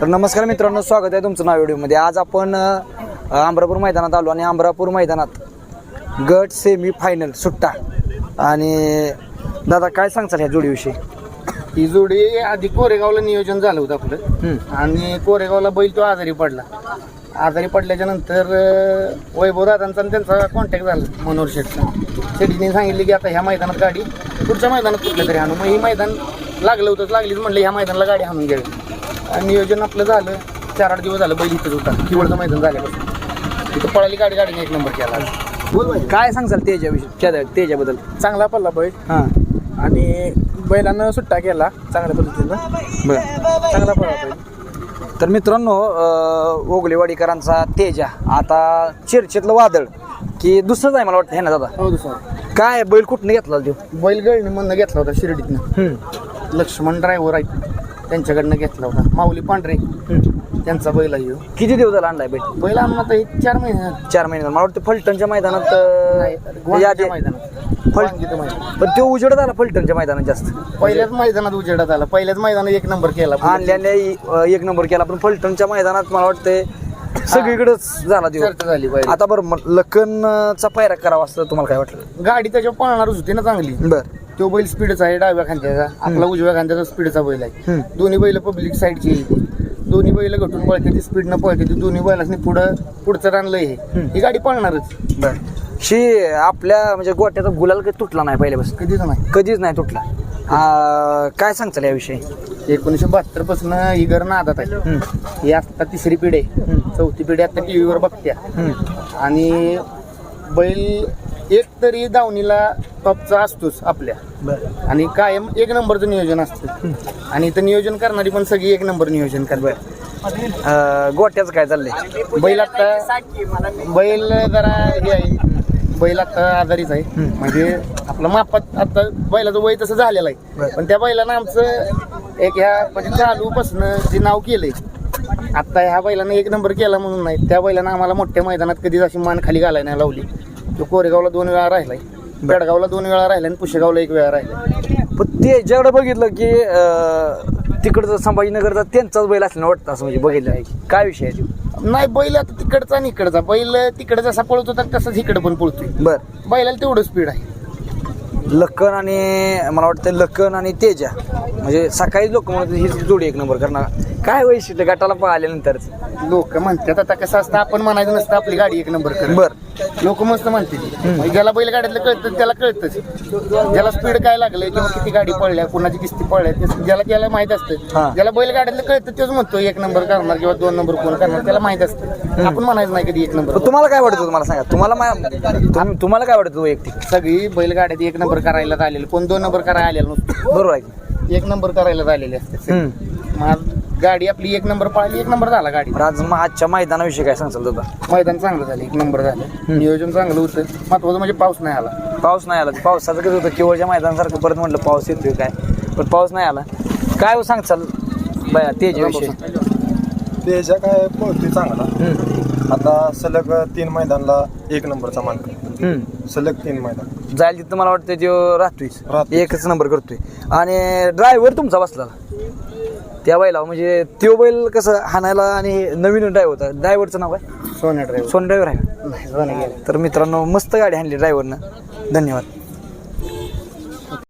तर नमस्कार मित्रांनो स्वागत आहे तुमचं नाव व्हिडिओमध्ये. आज आपण अ, अमरापूर मैदानात आलो आणि अमरापूर मैदानात गट सेमी फायनल सुट्टा. आणि दादा काय सांगचाल ह्या जोडीविषयी? ही जोडी आधी कोरेगावला नियोजन झालं होतं आपलं. आणि कोरेगावला बैल तो आजारी पडला. आजारी पडल्याच्या नंतर वैभव दादांचा आणि त्यांचा कॉन्टॅक्ट झाला मनोहर शेठचा शेठीने सांगितले की आता ह्या मैदानात गाडी पुढच्या मैदानात कुठल्या तरी आणू. मग ही मैदान लागलं होतं लागलीच म्हटलं ह्या मैदानाला गाडी आणून घ्यावी. आणि नियोजन आपलं झालं. चार आठ दिवस झालं बैल इथंच होता. किवळचं मैदान झाल्यापासून. इथं पळाली गाडी गाडीने एक नंबर केला. काय सांगचाल तेजाविषयी? त्या तेजाबद्दल? चांगला पडला बैल. हां. आणि बैलानं सुट्टा केला चांगल्या पद्धतीनं. बरं. चांगला पडला बैल. तर मित्रांनो ओगलेवाडीकरांचा तेजा. आता चर्चेतलं वादळ की दुसरंच आहे मला वाटतं हे ना दादा? हो दुसरा. काय बैल कुठनं घेतला तो? बैल गळणीमधनं घेतला होता शिर्डीतनं. लक्ष्मण ड्रायव्हर आहेत. त्यांच्याकडनं घेतला होता. माऊली पांढरे. त्यांचा बैल ह्यो. किती दिवस झाला आणलाय बैल? बैल आणून आता एक चार महिने झाले. चार महिने मला वाटतं फलटणच्या मैदानात नाही, अं, गोंदिया यादी- मैदानात. फल- वांगीचं मैदान. पण तो उजेड झाला फलटणच्या मैदानात जास्त. पहिल्याच मैदानात उजेडात आला. पहिल्याच मैदानात एक नंबर केला. आणल्याने अं, एक नंबर केला. पण फलटणच्या मैदानात मला वाटतंय सगळीकडेच झाला दिवस चर्चा झाली बैल आता बरं मग लखनचा पायरा करावा असं तुम्हाला काय वाटलं? गाडी त्याच्यावर पळणारच होती ना चांगली. बर. तो बैल स्पीडचा आहे डाव्या खांद्याचा. आपला उजव्या खांद्याचा स्पीडचा बैल आहे. दोन्ही बैल पब्लिक साईडची. दोन्ही बैल घटून पळते ती स्पीडनं पळते ती दोन्ही बैलांनी पुढं पुढचं रानलं हे ही गाडी पळणारच. बर. शी आपल्या म्हणजे गोट्याचा गुलाल काही तुटला नाही पहिल्यापासून? कधीच नाही. कधीच नाही तुटला. काय सांगचाल याविषयी? एकोणीसशे बहात्तरपासून ही घर नादात आहे. ही आता तिसरी पिढी आहे. चौथी पिढी आता टी व्हीवर बघत्या. आणि बैल एक तरी दावणीला टॉपचा असतोच आपल्या. बर. आणि कायम एक नंबरचं नियोजन असतं. आणि इथं नियोजन करणारी पण सगळी एक नंबर नियोजन करतात. अं, गोट्याचं काय चाललंय? बैल आता बैल जरा हे आहे. बैल आता आजारीच आहे. म्हणजे आपलं मापात आता बैलाचं वय तसं झालेलं आहे. पण त्या बैलानं आमचं एक ह्या म्हणजे चालूपासून जे नाव केलंय आता ह्या बैलानं एक नंबर केला म्हणून नाही त्या बैलानं आम्हाला मोठ्या मैदानात कधीच अशी मान खाली घालाय नाही लावली. तो कोरेगावला दोन वेळा राहिलाय बेडगावला दोन वेळा राहिला आणि पुशेगावला एक वेळा राहिला पण ते जेवढं बघितलं की अं, तिकडचं संभाजीनगरचा त्यांचाच बैल असल्यानं वाटतं असं म्हणजे बघितलं आहे. की काय विषय आहे तो? नाही बैल आता तिकडचा आणि इकडचा. बैल तिकडे जसा पळत होता तसाच इकडे पण पळतोय. बर. बैलाला तेवढं स्पीड आहे. लखन आणि मला वाटतं लखन आणि तेजा. म्हणजे सकाळी लोक म्हणत होते, ही जोडी एक नंबर करणार. काय वैशिष्ट्य? गटाला पाहिल्यानंतर लोक म्हणतात आता कसं असतं आपण म्हणायचं नसतं आपली गाडी एक नंबर कर. बर. लोक मस्त म्हणते ज्याला बैलगाड्यातलं कळतं त्याला कळतंच. ज्याला स्पीड काय लागलंय किंवा किती गाडी पडल्या कुणाची किस्ती पडल्या ते ज्याला त्याला माहीत. असतं. ज्याला बैलगाड्यातलं कळतं तेच म्हणतो एक नंबर करणार किंवा दोन नंबर कोण करणार त्याला माहीत असतं. आपण म्हणायचं नाही कधी एक नंबर तुम्हाला काय वाटतं तुम्हाला सांगा? तुम्हाला तुम्हाला काय वाटतं वैयक्तिक? सगळी बैलगाड्यात एक नंबर करायला आलेली कोण दोन नंबर करायला आलेलं नसतं. बरोबर आहे? एक नंबर करायला आलेले असते. गाडी आपली एक नंबर पळाली एक नंबर झाला गाडी. आज मग आजच्या मैदानाविषयी काय सांगचाल दादा? मैदान चांगलं झालं एक नंबर झालं. नियोजन चांगलं होतं. महत्वाचं म्हणजे पाऊस नाही आला. पाऊस नाही आला. पावसाचं कसं होतं केवळच्या मैदानासारखं परत म्हटलं पाऊस येतोय काय? पण पाऊस नाही आला. काय हो सांगचाल? बया तेजाविषयी. त्याच्या काय पळतोय चांगला. आता सलग तीन मैदानला एक नंबरचा मान हम्म. सलग तीन मैदान. जायला तिथं मला वाटतं तो राहतोय राहतोय. एकच नंबर करतोय. आणि ड्रायव्हर तुमचा बसला. त्या बैला म्हणजे तो बैल कसं हाणायला आणि नवीन ड्रायव्हर होता. ड्रायव्हरचं नाव काय? सोन्या ड्रायव्हर सोन ड्रायव्हर आहे का? नाही सोन्या गेला. तर मित्रांनो मस्त गाडी आणली ड्रायव्हरनं धन्यवाद.